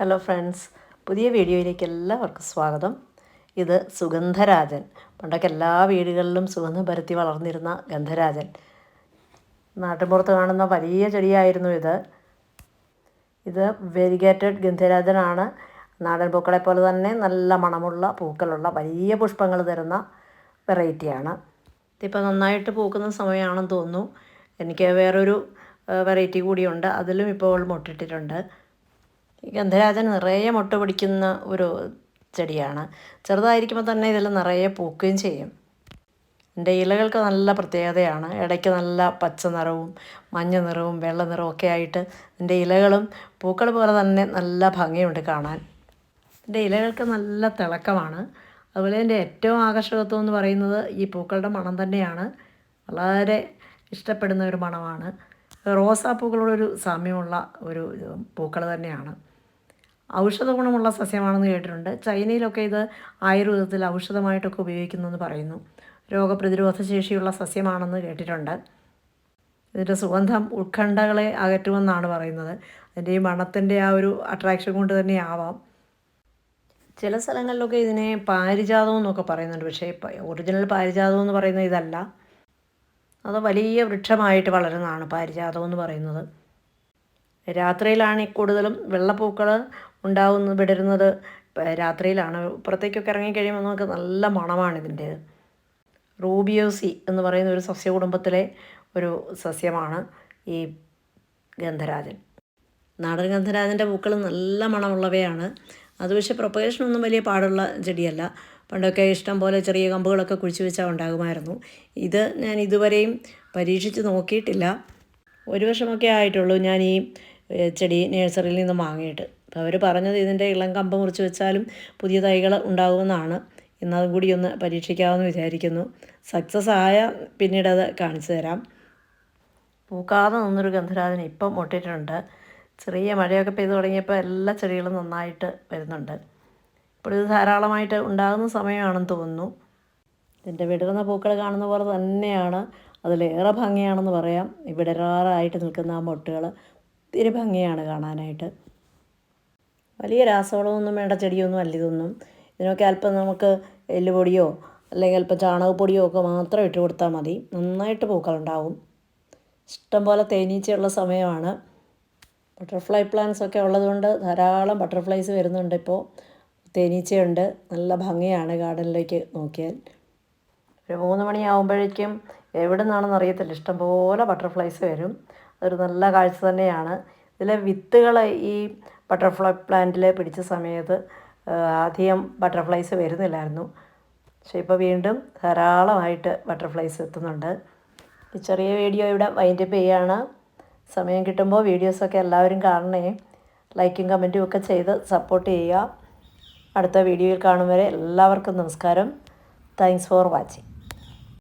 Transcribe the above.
Hello friends പുതിയ വീഡിയോയിലേക്ക് എല്ലാവർക്കും സ്വാഗതം. ഇത് സുഗന്ധരാജൻ. പണ്ടൊക്കെ എല്ലാ വീടുകളിലും സുഗന്ധം പരത്തി വളർന്നിരുന്ന ഗന്ധരാജൻ. നാട്ടിൻപുറത്ത് കാണുന്ന വലിയ ചെടിയായിരുന്നു ഇത്. ഇത് വെരിഗേറ്റഡ് ഗന്ധരാജനാണ്. നാടൻ പൂക്കളെ പോലെ തന്നെ നല്ല മണമുള്ള പൂക്കളുള്ള വലിയ പുഷ്പങ്ങൾ തരുന്ന വെറൈറ്റിയാണ്. ഇതിപ്പോൾ നന്നായിട്ട് പൂക്കുന്ന സമയമാണെന്ന് തോന്നുന്നു. എനിക്ക് വേറൊരു വെറൈറ്റി കൂടിയുണ്ട്. അതിലും ഇപ്പോൾ മുട്ടിട്ടിട്ടുണ്ട്. ഗന്ധരാജൻ നിറയെ മുട്ട പിടിക്കുന്ന ഒരു ചെടിയാണ്. ചെറുതായിരിക്കുമ്പോൾ തന്നെ ഇതിൽ നിറയെ പൂക്കുകയും ചെയ്യും. എന്റെ ഇലകൾക്ക് നല്ല പ്രത്യേകതയാണ്. ഇടയ്ക്ക് നല്ല പച്ച നിറവും മഞ്ഞ നിറവും വെള്ള നിറവും ഒക്കെ ആയിട്ട് എന്റെ ഇലകളും പൂക്കൾ പോലെ തന്നെ നല്ല ഭംഗിയുണ്ട് കാണാൻ. എന്റെ ഇലകൾക്ക് നല്ല തിളക്കമാണ്. അതുപോലെ എന്റെ ഏറ്റവും ആകർഷകത്വം എന്ന് പറയുന്നത് ഈ പൂക്കളുടെ മണം തന്നെയാണ്. വളരെ ഇഷ്ടപ്പെടുന്ന ഒരു മണമാണ്. റോസാപ്പൂക്കളോടൊരു സാമ്യമുള്ള ഒരു പൂക്കൾ തന്നെയാണ്. ഔഷധ ഗുണമുള്ള സസ്യമാണെന്ന് കേട്ടിട്ടുണ്ട്. ചൈനയിലൊക്കെ ഇത് ആയുർവേദത്തിൽ ഔഷധമായിട്ടൊക്കെ ഉപയോഗിക്കുന്നു എന്ന് പറയുന്നു. രോഗപ്രതിരോധ ശേഷിയുള്ള സസ്യമാണെന്ന് കേട്ടിട്ടുണ്ട്. ഇതിന്റെ സുഗന്ധം ഉത്കണ്ഠകളെ അകറ്റുമെന്നാണ് പറയുന്നത്. അതിന്റെ ഈ മണത്തിന്റെ ആ ഒരു അട്രാക്ഷൻ കൊണ്ട് തന്നെ ആവാം ചില സ്ഥലങ്ങളിലൊക്കെ ഇതിനെ പാരിജാതം എന്നൊക്കെ പറയുന്നുണ്ട്. പക്ഷേ ഒറിജിനൽ പാരിജാതം എന്ന് പറയുന്നത് ഇതല്ല. അത് വലിയ വൃക്ഷമായിട്ട് വളരുന്നതാണ് പാരിജാതം എന്ന് പറയുന്നത്. രാത്രിയിലാണ് കൂടുതലും വെള്ളപ്പൂക്കൾ ഉണ്ടാവുന്നത് വിടരുന്നത്. രാത്രിയിലാണ് പുറത്തേക്കൊക്കെ ഇറങ്ങി കഴിയുമ്പോൾ നമുക്ക് നല്ല മണമാണ് ഇതിന്റെ. റൂബിയോസി എന്ന് പറയുന്ന ഒരു സസ്യ കുടുംബത്തിലെ ഒരു സസ്യമാണ് ഈ ഗന്ധരാജൻ. നാടൻ ഗന്ധരാജന്റെ പൂക്കൾ നല്ല മണമുള്ളവയാണ്. അത് പക്ഷേ പ്രൊപ്പഗേഷനൊന്നും വലിയ പാടുള്ള ചെടിയല്ല. പണ്ടൊക്കെ ഇഷ്ടം പോലെ ചെറിയ കമ്പുകളൊക്കെ കുഴിച്ചു വെച്ചാൽ ഉണ്ടാകുമായിരുന്നു. ഇത് ഞാൻ ഇതുവരെയും പരീക്ഷിച്ച് നോക്കിയിട്ടില്ല. ഒരു വർഷമൊക്കെ ആയിട്ടുള്ളൂ ഞാൻ ഈ ചെടി നേഴ്സറിയിൽ നിന്ന് വാങ്ങിയിട്ട്. അപ്പോൾ അവർ പറഞ്ഞത് ഇതിന്റെ ഇളം കമ്പ് മുറിച്ച് വെച്ചാലും പുതിയ തൈകൾ ഉണ്ടാകുമെന്നാണ് ഇന്നതും കൂടി ഒന്ന് പരീക്ഷിക്കാമെന്ന് വിചാരിക്കുന്നു. സക്സസ് ആയ പിന്നീട് അത് കാണിച്ചു തരാം. പൂക്കാതെ നിന്നൊരു ഗന്ധരാജന് ഇപ്പം മുട്ടിട്ടുണ്ട്. ചെറിയ മഴയൊക്കെ പെയ്തു തുടങ്ങിയപ്പോൾ എല്ലാ ചെടികളും നന്നായിട്ട് വരുന്നുണ്ട്. ഇപ്പോൾ ഇത് ധാരാളമായിട്ട് ഉണ്ടാകുന്ന സമയമാണെന്ന് തോന്നുന്നു. ഇതിന്റെ വിടർന്ന പൂക്കൾ കാണുന്ന പോലെ തന്നെയാണ്. അതിലേറെ ഭംഗിയാണെന്ന് പറയാം. വിടരാറായിട്ട് നിൽക്കുന്ന ആ മൊട്ടുകൾ ഒത്തിരി ഭംഗിയാണ് കാണാനായിട്ട്. വലിയ രാസവളമൊന്നും വേണ്ട ചെടിയൊന്നും അല്ല ഇതൊന്നും. ഇതിനൊക്കെ അല്പം നമുക്ക് എല്ലുപൊടിയോ അല്ലെങ്കിൽ അല്പം ചാണകപ്പൊടിയോ ഒക്കെ മാത്രം ഇട്ട് കൊടുത്താൽ മതി. നന്നായിട്ട് പൂക്കളുണ്ടാവും. ഇഷ്ടംപോലെ തേനീച്ചയുള്ള സമയമാണ്. ബട്ടർഫ്ലൈ പ്ലാന്റ്സ് ഒക്കെ ഉള്ളതുകൊണ്ട് ധാരാളം ബട്ടർഫ്ലൈസ് വരുന്നുണ്ട് ഇപ്പോൾ. തേനീച്ചയുണ്ട്. നല്ല ഭംഗിയാണ് ഗാർഡനിലേക്ക് നോക്കിയാൽ. ഒരു മൂന്ന് മണിയാകുമ്പോഴേക്കും എവിടെ നിന്നാണെന്ന് അറിയത്തില്ല. ഇഷ്ടംപോലെ ബട്ടർഫ്ലൈസ് വരും. അതൊരു നല്ല കാഴ്ച തന്നെയാണ്. ഇതിലെ വിത്തുകൾ ഈ ബട്ടർഫ്ലൈ പ്ലാന്റിൽ പിടിച്ച സമയത്ത് അധികം ബട്ടർഫ്ലൈസ് വരുന്നില്ലായിരുന്നു. പക്ഷേ ഇപ്പോൾ വീണ്ടും ധാരാളമായിട്ട് ബട്ടർഫ്ലൈസ് എത്തുന്നുണ്ട്. ഈ ചെറിയ വീഡിയോ ഇവിടെ വൈൻഡപ്പ് ചെയ്യുകയാണ് സമയം കിട്ടുമ്പോൾ വീഡിയോസൊക്കെ എല്ലാവരും കാണണേ. ലൈക്കും കമന്റും ഒക്കെ ചെയ്ത് സപ്പോർട്ട് ചെയ്യുക. അടുത്ത വീഡിയോയിൽ കാണും വരെ എല്ലാവർക്കും നമസ്കാരം. Thanks for watching